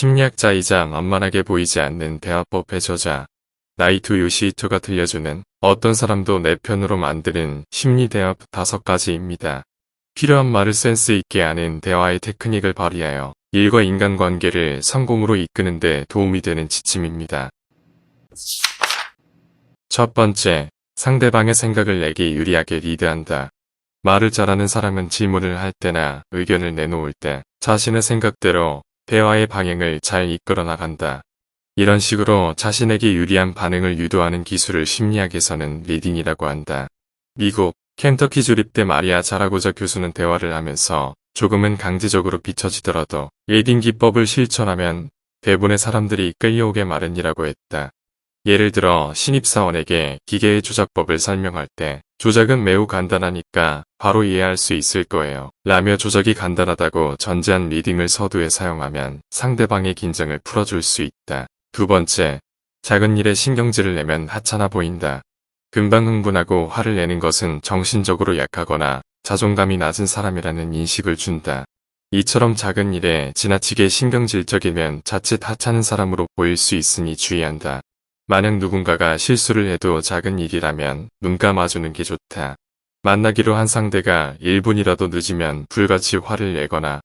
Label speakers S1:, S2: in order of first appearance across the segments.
S1: 심리학자이자 만만하게 보이지 않는 대화법의 저자 나이토 요시히토가 들려주는 어떤 사람도 내 편으로 만드는 심리 대화 다섯 가지입니다. 필요한 말을 센스 있게 하는 대화의 테크닉을 발휘하여 일과 인간관계를 성공으로 이끄는 데 도움이 되는 지침입니다. 첫 번째, 상대방의 생각을 내게 유리하게 리드한다. 말을 잘하는 사람은 질문을 할 때나 의견을 내놓을 때 자신의 생각대로 대화의 방향을 잘 이끌어 나간다. 이런 식으로 자신에게 유리한 반응을 유도하는 기술을 심리학에서는 리딩이라고 한다. 미국 켄터키 주립대 마리아 자라고자 교수는 대화를 하면서 조금은 강제적으로 비춰지더라도 리딩 기법을 실천하면 대부분의 사람들이 끌려오게 마련이라고 했다. 예를 들어 신입사원에게 기계의 조작법을 설명할 때 조작은 매우 간단하니까 바로 이해할 수 있을 거예요. 라며 조작이 간단하다고 전제한 리딩을 서두에 사용하면 상대방의 긴장을 풀어줄 수 있다. 두 번째, 작은 일에 신경질을 내면 하찮아 보인다. 금방 흥분하고 화를 내는 것은 정신적으로 약하거나 자존감이 낮은 사람이라는 인식을 준다. 이처럼 작은 일에 지나치게 신경질적이면 자칫 하찮은 사람으로 보일 수 있으니 주의한다. 만약 누군가가 실수를 해도 작은 일이라면 눈 감아주는 게 좋다. 만나기로 한 상대가 1분이라도 늦으면 불같이 화를 내거나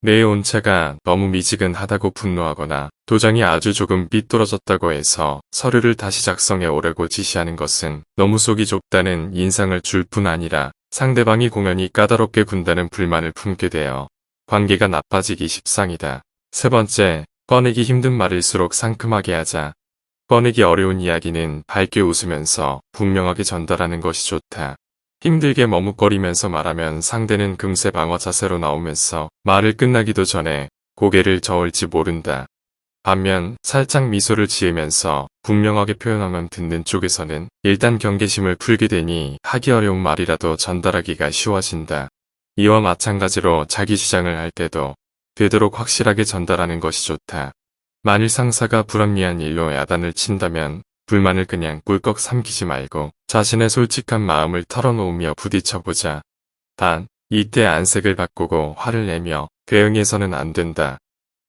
S1: 내 온차가 너무 미지근하다고 분노하거나 도장이 아주 조금 삐뚤어졌다고 해서 서류를 다시 작성해 오라고 지시하는 것은 너무 속이 좁다는 인상을 줄 뿐 아니라 상대방이 공연히 까다롭게 군다는 불만을 품게 되어 관계가 나빠지기 십상이다. 세 번째, 꺼내기 힘든 말일수록 상큼하게 하자. 꺼내기 어려운 이야기는 밝게 웃으면서 분명하게 전달하는 것이 좋다. 힘들게 머뭇거리면서 말하면 상대는 금세 방어 자세로 나오면서 말을 끝나기도 전에 고개를 저을지 모른다. 반면 살짝 미소를 지으면서 분명하게 표현하면 듣는 쪽에서는 일단 경계심을 풀게 되니 하기 어려운 말이라도 전달하기가 쉬워진다. 이와 마찬가지로 자기 주장을 할 때도 되도록 확실하게 전달하는 것이 좋다. 만일 상사가 불합리한 일로 야단을 친다면 불만을 그냥 꿀꺽 삼키지 말고 자신의 솔직한 마음을 털어놓으며 부딪혀보자. 단, 이때 안색을 바꾸고 화를 내며 대응해서는 안 된다.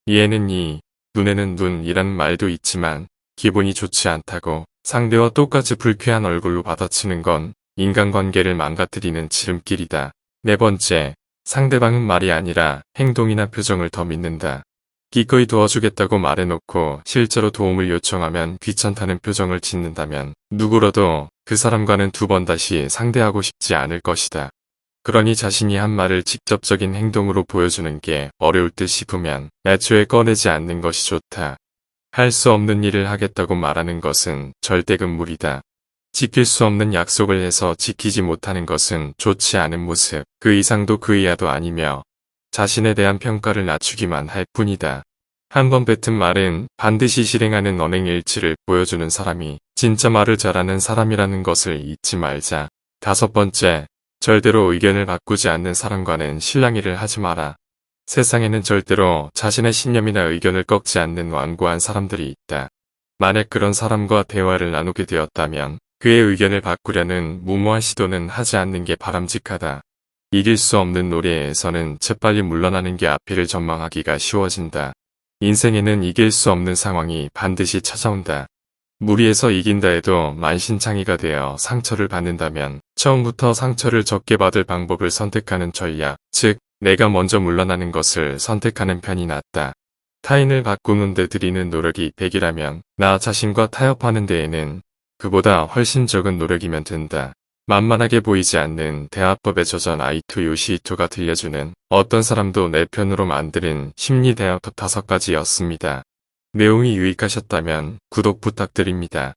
S1: 이에는 이, 눈에는 눈이란 말도 있지만 기분이 좋지 않다고 상대와 똑같이 불쾌한 얼굴로 받아치는 건 인간관계를 망가뜨리는 지름길이다. 네 번째, 상대방은 말이 아니라 행동이나 표정을 더 믿는다. 기꺼이 도와주겠다고 말해놓고 실제로 도움을 요청하면 귀찮다는 표정을 짓는다면 누구라도 그 사람과는 두 번 다시 상대하고 싶지 않을 것이다. 그러니 자신이 한 말을 직접적인 행동으로 보여주는 게 어려울 듯 싶으면 애초에 꺼내지 않는 것이 좋다. 할 수 없는 일을 하겠다고 말하는 것은 절대금물이다. 지킬 수 없는 약속을 해서 지키지 못하는 것은 좋지 않은 모습, 그 이상도 그 이하도 아니며 자신에 대한 평가를 낮추기만 할 뿐이다. 한 번 뱉은 말은 반드시 실행하는 언행일치를 보여주는 사람이 진짜 말을 잘하는 사람이라는 것을 잊지 말자. 다섯 번째, 절대로 의견을 바꾸지 않는 사람과는 실랑이를 하지 마라. 세상에는 절대로 자신의 신념이나 의견을 꺾지 않는 완고한 사람들이 있다. 만약 그런 사람과 대화를 나누게 되었다면 그의 의견을 바꾸려는 무모한 시도는 하지 않는 게 바람직하다. 이길 수 없는 놀이에서는 재빨리 물러나는 게 앞이를 전망하기가 쉬워진다. 인생에는 이길 수 없는 상황이 반드시 찾아온다. 무리해서 이긴다 해도 만신창이가 되어 상처를 받는다면 처음부터 상처를 적게 받을 방법을 선택하는 전략, 즉 내가 먼저 물러나는 것을 선택하는 편이 낫다. 타인을 바꾸는 데 들이는 노력이 100이라면 나 자신과 타협하는 데에는 그보다 훨씬 적은 노력이면 된다. 만만하게 보이지 않는 대화법의 저전 아이토 요시히토가 들려주는 어떤 사람도 내 편으로 만드는 심리 대화법 다섯 가지였습니다. 내용이 유익하셨다면 구독 부탁드립니다.